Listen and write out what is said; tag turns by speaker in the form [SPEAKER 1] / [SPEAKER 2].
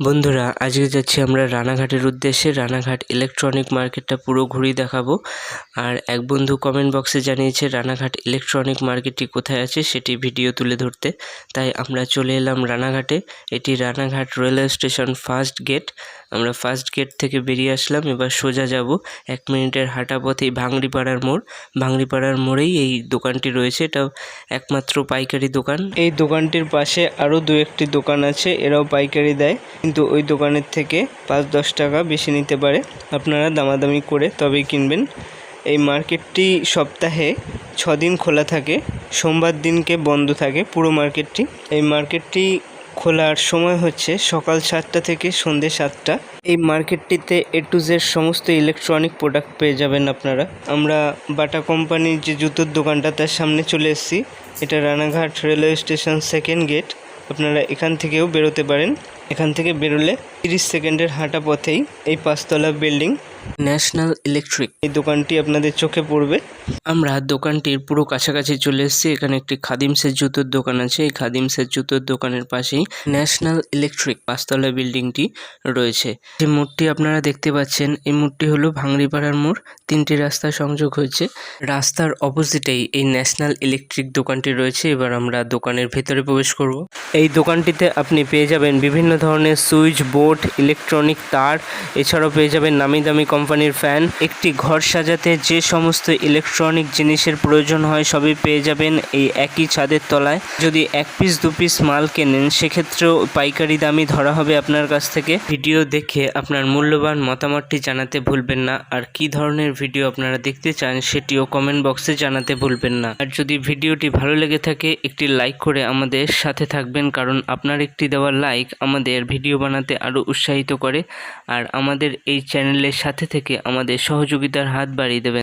[SPEAKER 1] বন্ধুরা, আজকে যাচ্ছি আমরা রানাঘাটের উদ্দেশ্যে। রানাঘাট ইলেকট্রনিক মার্কেটটা পুরো ঘুরিয়ে দেখাবো। আর এক বন্ধু কমেন্ট বক্সে জানিয়েছে, রানাঘাট ইলেকট্রনিক মার্কেটটি কোথায় আছে সেটি ভিডিও তুলে ধরতে। তাই আমরা চলে এলাম রানাঘাটে। এটি Ranaghat railway station first gate আমরা ফার্স্ট গেট থেকে বেরিয়ে আসলাম। এবার সোজা যাব এক মিনিটের হাঁটা পথেই ভাঙড়িপাড়ার মোড়। ভাঙড়িপাড়ার মোড়েই এই দোকানটি রয়েছে। এটা একমাত্র পাইকারি দোকান। এই দোকানটির পাশে আরও দু একটি দোকান আছে। এরাও পাইকারি দেয়। কিন্তু ওই দোকানের থেকে পাঁচ, দশ টাকা বেশি নিতে পারে। আপনারা দামাদামি করে তবেই কিনবেন। এই মার্কেটটি সপ্তাহে ছ দিন খোলা থাকে, সোমবার দিনকে বন্ধ থাকে পুরো মার্কেটটি। এই মার্কেটটি খোলার সময় হচ্ছে সকাল সাতটা থেকে সন্ধে সাতটা। এই মার্কেটটিতে এ টু জেড সমস্ত ইলেকট্রনিক প্রোডাক্ট পেয়ে যাবেন আপনারা। আমরা বাটা কোম্পানির যে জুতোর দোকানটা তার সামনে চলে এসেছি। এটা Ranaghat railway station second gate আপনারা এখান থেকেও বেরোতে পারেন। এখান থেকে বেরোলে তিরিশ সেকেন্ডের হাঁটা পথেই এই পাঁচতলা বিল্ডিং ন্যাশনাল ইলেকট্রিক। এই দোকানটি আপনাদের চোখে পড়বে। আমরা দোকানটির পুরো কাছাকাছি চলে এসেছি। এখানে একটি খাদিমসের জুতোর দোকান আছে। এই খাদিমসের জুতোর দোকানের পাশেই ন্যাশনাল ইলেকট্রিক পাঁচতলা বিল্ডিংটি রয়েছে। যে মোড়টি আপনারা দেখতে পাচ্ছেন। এই মোড়টি হলো ভাঙড়িপাড়ার মোড়। তিনটি রাস্তা সংযোগ হয়েছে। রাস্তার অপোজিটেই এই ন্যাশনাল ইলেকট্রিক দোকানটি রয়েছে। এবার আমরা দোকানের ভেতরে প্রবেশ করব। এই দোকানটিতে আপনি পেয়ে যাবেন বিভিন্ন ধরনের সুইচ, বোর্ড, ইলেকট্রনিক তার। এছাড়াও পেয়ে যাবেন নামি দামি কোম্পানির ফ্যান। একটি ঘর সাজাতে যে সমস্ত ইলেকট্রনিক জিনিসের প্রয়োজন হয়, সবই পেয়ে যাবেন এই একই ছাদের তলায়। যদি এক পিস দু পিস মাল কেনেন, সেক্ষেত্রেও পাইকারি দামই ধরা হবে আপনার কাছ থেকে। ভিডিও দেখে আপনার মূল্যবান মতামতটি জানাতে ভুলবেন না। আর কি ধরনের ভিডিও আপনারা দেখতে চান, সেটিও কমেন্ট বক্সে জানাতে ভুলবেন না। আর যদি ভিডিওটি ভালো লেগে থাকে, একটি লাইক করে আমাদের সাথে থাকবেন, কারণ আপনার একটি দেওয়া লাইক আমাদের ভিডিও বানাতে আরও উৎসাহিত করে। আর আমাদের এই চ্যানেলের সাথে থেকে আমাদের সহযোগিতার হাত বাড়িয়ে দেবেন।